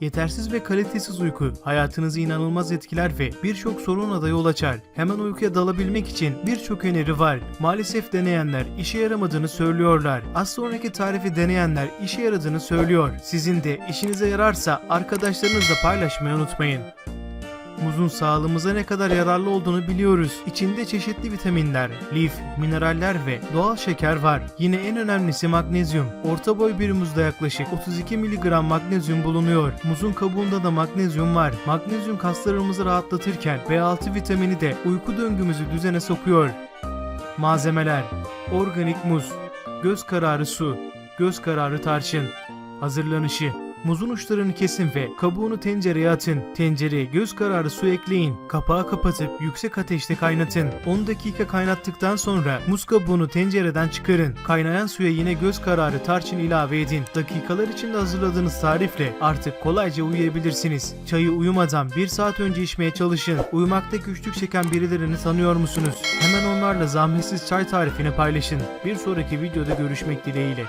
Yetersiz ve kalitesiz uyku hayatınızı inanılmaz etkiler ve birçok soruna da yol açar. Hemen uykuya dalabilmek için birçok öneri var. Maalesef deneyenler işe yaramadığını söylüyorlar. Az sonraki tarifi deneyenler işe yaradığını söylüyor. Sizin de işinize yararsa arkadaşlarınızla paylaşmayı unutmayın. Muzun sağlığımıza ne kadar yararlı olduğunu biliyoruz. İçinde çeşitli vitaminler, lif, mineraller ve doğal şeker var. Yine en önemlisi magnezyum. Orta boy bir muzda yaklaşık 32 mg magnezyum bulunuyor. Muzun kabuğunda da magnezyum var. Magnezyum kaslarımızı rahatlatırken B6 vitamini de uyku döngümüzü düzene sokuyor. Malzemeler Organik muz Göz kararı su Göz kararı tarçın Hazırlanışı Muzun uçlarını kesin ve kabuğunu tencereye atın. Tencereye göz kararı su ekleyin. Kapağı kapatıp yüksek ateşte kaynatın. 10 dakika kaynattıktan sonra muz kabuğunu tencereden çıkarın. Kaynayan suya yine göz kararı tarçın ilave edin. Dakikalar içinde hazırladığınız tarifle artık kolayca uyuyabilirsiniz. Çayı uyumadan 1 saat önce içmeye çalışın. Uyumakta güçlük çeken birilerini tanıyor musunuz? Hemen onlarla zahmetsiz çay tarifini paylaşın. Bir sonraki videoda görüşmek dileğiyle.